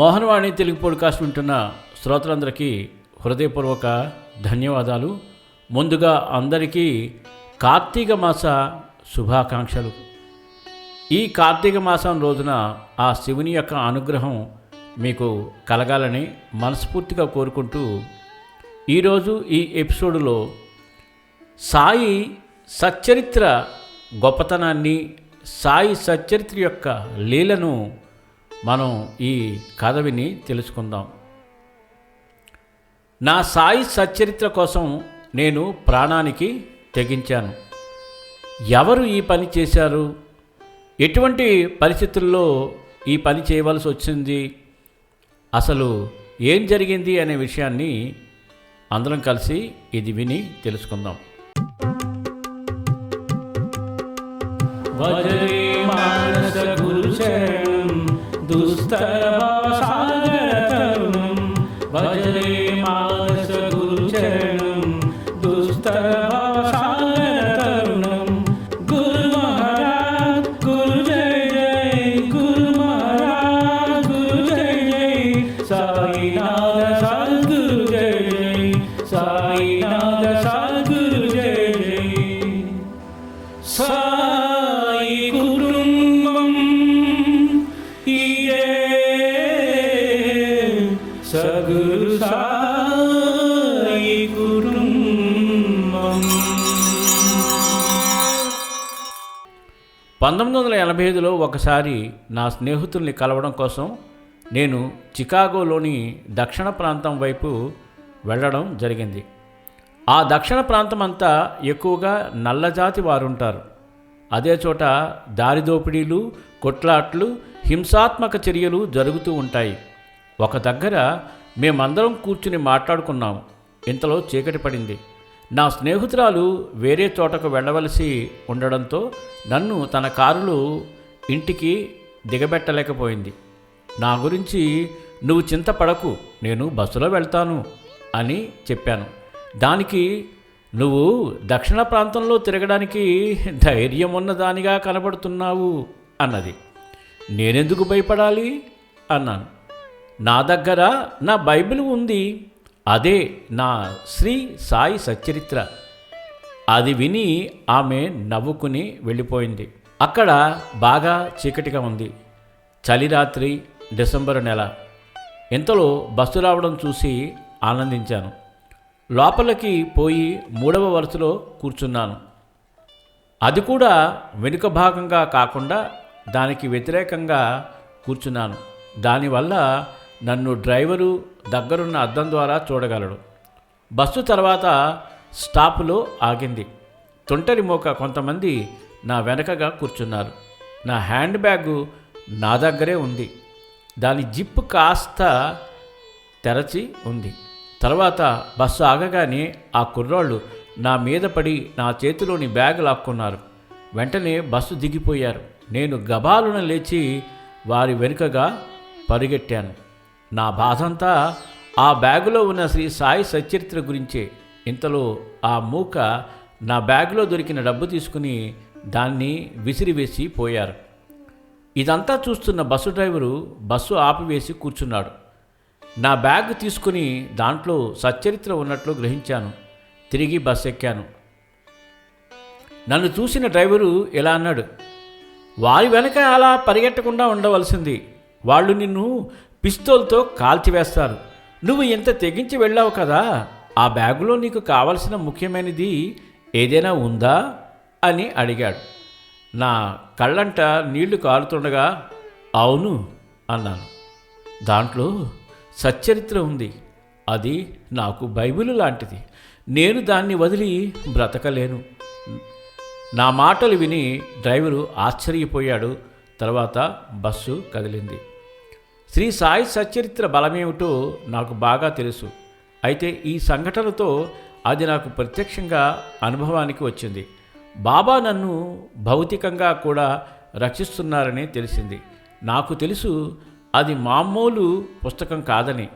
Mohan Vani Telugu podcast వింటున్న శ్రోతలందరికీ హృదయపూర్వక ధన్యవాదాలు. ముందుగా అందరికీ కార్తీక మాస శుభాకాంక్షలు. ఈ కార్తీక మాసం రోజున ఆ శివుని యొక్క అనుగ్రహం మీకు కలగాలని మనస్ఫూర్తిగా కోరుకుంటూ ఈరోజు ఈ ఎపిసోడ్లో సాయి సచ్చరిత్ర గొప్పతనాన్ని సాయి సచ్చరిత్ర యొక్క లీలను మనం ఈ కథ విని తెలుసుకుందాం. నా సాయి సచ్చరిత్ర కోసం నేను ప్రాణానికి తెగించాను. ఎవరు ఈ పని చేశారు? ఎటువంటి పరిస్థితుల్లో ఈ పని చేయవలసి వచ్చింది? అసలు ఏం జరిగింది అనే విషయాన్ని అందరం కలిసి ఇది విని తెలుసుకుందాం. సాయినాథ సద్గురు జయ జయ సాయినాథ సద్గురు జయ జయ సాయి కుటుంబం ఇదే సగురు సాయి కుటుంబం. పంతొమ్మిది వందల ఎనభై ఐదులో ఒకసారి నా స్నేహితుల్ని కలవడం కోసం నేను చికాగోలోని దక్షిణ ప్రాంతం వైపు వెళ్ళడం జరిగింది. ఆ దక్షిణ ప్రాంతం అంతా ఎక్కువగా నల్లజాతి వారుంటారు. అదే చోట దారిదోపిడీలు కొట్లాట్లు హింసాత్మక చర్యలు జరుగుతూ ఉంటాయి. ఒక దగ్గర మేమందరం కూర్చుని మాట్లాడుకున్నాం. ఇంతలో చీకటి పడింది. నా స్నేహితురాలు వేరే చోటకు వెళ్ళవలసి ఉండడంతో నన్ను తన కారులో ఇంటికి దిగబెట్టలేకపోయింది. నా గురించి నువ్వు చింతపడకు నేను బస్సులో వెళ్తాను అని చెప్పాను. దానికి నువ్వు దక్షిణ ప్రాంతంలో తిరగడానికి ధైర్యం ఉన్నదానిగా కనబడుతున్నావు అన్నది. నేనెందుకు భయపడాలి? అన్నాను. నా దగ్గర నా బైబిల్ ఉంది. అదే నా శ్రీ సాయి సచ్చరిత్ర. అది విని ఆమె నవ్వుకుని వెళ్ళిపోయింది. అక్కడ బాగా చీకటిగా ఉంది. చలిరాత్రి డిసెంబర్ నెల. ఇంతలో బస్సు రావడం చూసి ఆనందించాను. లోపలికి పోయి మూడవ వరుసలో కూర్చున్నాను. అది కూడా వెనుక భాగంగా కాకుండా దానికి వ్యతిరేకంగా కూర్చున్నాను. దానివల్ల నన్ను డ్రైవరు దగ్గరున్న అద్దం ద్వారా చూడగలడు. బస్సు తర్వాత స్టాపులో ఆగింది. తొంటరి మోక కొంతమంది నా వెనకగా కూర్చున్నారు. నా హ్యాండ్ బ్యాగు నా దగ్గరే ఉంది. దాని జిప్ కాస్త తెరచి ఉంది. తర్వాత బస్సు ఆగగానే ఆ కుర్రాళ్ళు నా మీద పడి నా చేతిలోని బ్యాగ్ లాక్కున్నారు. వెంటనే బస్సు దిగిపోయారు. నేను గబాలున లేచి వారి వెనుకగా పరిగెట్టాను. నా బాధంతా ఆ బ్యాగులో ఉన్న శ్రీ సాయి సచరిత్ర గురించే. ఇంతలో ఆ మూక నా బ్యాగులో దొరికిన డబ్బు తీసుకుని దాన్ని విసిరివేసి పోయారు. ఇదంతా చూస్తున్న బస్సు డ్రైవరు బస్సు ఆపివేసి కూర్చున్నాడు. నా బ్యాగ్ తీసుకుని దాంట్లో సచ్చరిత్ర ఉన్నట్లు గ్రహించాను. తిరిగి బస్ ఎక్కాను. నన్ను చూసిన డ్రైవరు ఇలా అన్నాడు వారి వెనక అలా పరిగెట్టకుండా ఉండవలసింది. వాళ్ళు నిన్ను పిస్తోల్తో కాల్చివేస్తారు నువ్వు ఇంత తెగించి వెళ్ళావు కదా ఆ బ్యాగులో నీకు కావలసిన ముఖ్యమైనది ఏదైనా ఉందా? అని అడిగాడు. నా కళ్ళంట నీళ్ళు కారుతుండగా అవును అన్నాను. దాంట్లో సచ్చరిత్ర ఉంది. అది నాకు బైబిల్ లాంటిది. నేను దాన్ని వదిలి బ్రతకలేను. నా మాటలు విని డ్రైవరు ఆశ్చర్యపోయాడు. తర్వాత బస్సు కదిలింది. శ్రీ సాయి సచ్చరిత్ర బలమేమిటో నాకు బాగా తెలుసు. అయితే ఈ సంఘటనతో అది నాకు ప్రత్యక్షంగా అనుభవానికి వచ్చింది. బాబా నన్ను భౌతికంగా కూడా రక్షిస్తున్నారని తెలిసింది. నాకు తెలుసు అది మామూలు పుస్తకం కాదని.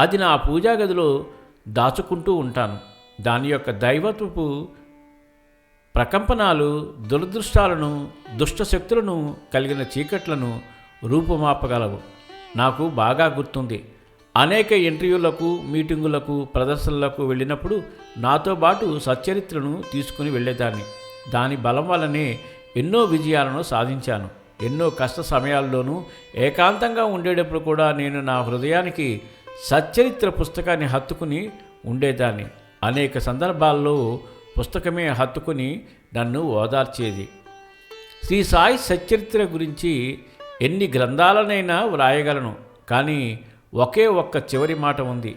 అది నా పూజా గదిలో దాచుకుంటూ ఉంటాను. దాని యొక్క దైవత్వపు ప్రకంపనాలు దురదృష్టాలను దుష్ట శక్తులను కలిగిన చీకట్లను రూపుమాపగలవు. నాకు బాగా గుర్తుంది. అనేక ఇంటర్వ్యూలకు మీటింగులకు ప్రదర్శనలకు వెళ్ళినప్పుడు నాతో పాటు సచ్చరిత్రను తీసుకుని వెళ్ళేదాన్ని. దాని బలం వల్లనే ఎన్నో విజయాలను సాధించాను. ఎన్నో కష్ట సమయాల్లోనూ ఏకాంతంగా ఉండేటప్పుడు కూడా నేను నా హృదయానికి సచ్చరిత్ర పుస్తకాన్ని హత్తుకుని ఉండేదాన్ని. అనేక సందర్భాల్లో పుస్తకమే హత్తుకుని నన్ను ఓదార్చేది. శ్రీ సాయి సచ్చరిత్ర గురించి ఎన్ని గ్రంథాలనైనా వ్రాయగలను కానీ ఒకే ఒక్క చివరి మాట ఉంది.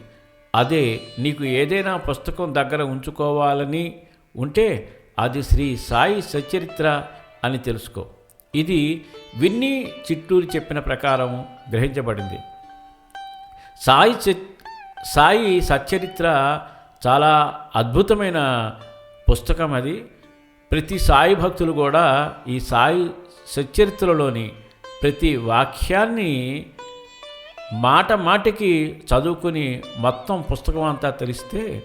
అదే నీకు ఏదైనా పుస్తకం దగ్గర ఉంచుకోవాలని ఉంటే అది శ్రీ సాయి సచరిత్ర అని తెలుసుకో. ఇది విన్ని చిట్టూరి చెప్పిన ప్రకారం గ్రహించబడింది. సాయి సాయి సచ్చరిత్ర చాలా అద్భుతమైన పుస్తకం అది. ప్రతి సాయి భక్తులు కూడా ఈ సాయి సచ్చరిత్రలోని ప్రతి వాక్యాన్ని మాట మాటికి చదువుకుని మొత్తం పుస్తకం అంతా తెలిస్తే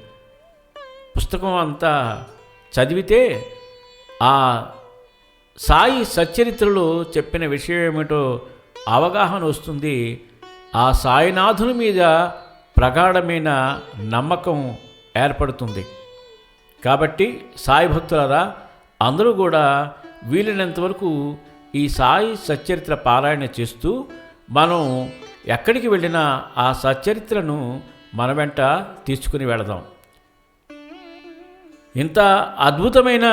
పుస్తకం అంతా చదివితే ఆ సాయి సచ్చరిత్రలో చెప్పిన విషయం ఏమిటో అవగాహన వస్తుంది. ఆ సాయినాథుని మీద ప్రగాఢమైన నమ్మకం ఏర్పడుతుంది. కాబట్టి సాయి భక్తులరా అందరూ కూడా వీలైనంతవరకు ఈ సాయి సచ్చరిత్ర పారాయణ చేస్తూ మనం ఎక్కడికి వెళ్ళినా ఆ సచ్చరిత్రను మన వెంట తీసుకుని వెళదాం. ఇంత అద్భుతమైన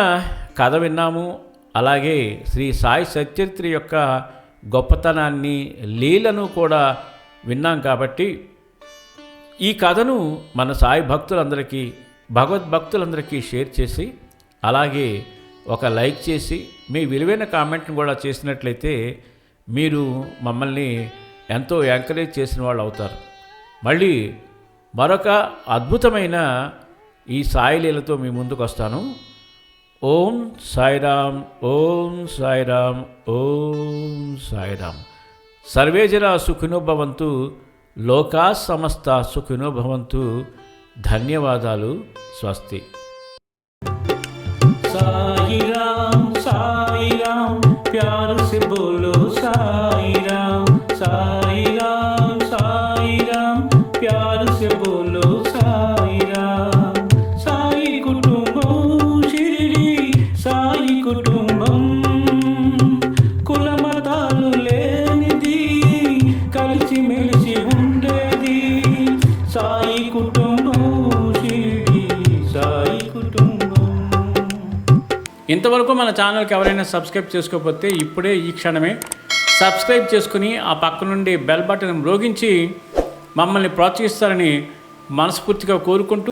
కథ విన్నాము. అలాగే శ్రీ సాయి సచ్చరిత్ర యొక్క గొప్పతనాన్ని లీలను కూడా విన్నాం కాబట్టి ఈ కథను మన సాయి భక్తులందరికీ భగవద్భక్తులందరికీ షేర్ చేసి అలాగే ఒక లైక్ చేసి మీ విలువైన కామెంట్ని కూడా చేసినట్లయితే మీరు మమ్మల్ని ఎంతో ఎంకరేజ్ చేసిన వాళ్ళు అవుతారు. మళ్ళీ మరొక అద్భుతమైన ఈ సాయిలీలతో మీ ముందుకు వస్తాను. ఓం సాయిరామ్ ఓం సాయిరామ్ ఓం సాయిరామ్. సర్వేజన సుఖినోభవంతు లోకా సమస్త సుఖినోభవంతు ధన్యవాదాలు స్వస్తి. సాయిరామ్ సాయిరామ్ ప్యారు బోలో సాయిరామ్. సాయిరామ్ సాయిరామ్ ప్యారు బోలో ఇంతవరకు మన ఛానల్కి ఎవరైనా సబ్స్క్రైబ్ చేసుకోకపోతే ఇప్పుడే ఈ క్షణమే సబ్స్క్రైబ్ చేసుకుని ఆ పక్క నుండి బెల్ బటన్ మ్రోగించి మమ్మల్ని ప్రోత్సహిస్తారని మనస్ఫూర్తిగా కోరుకుంటూ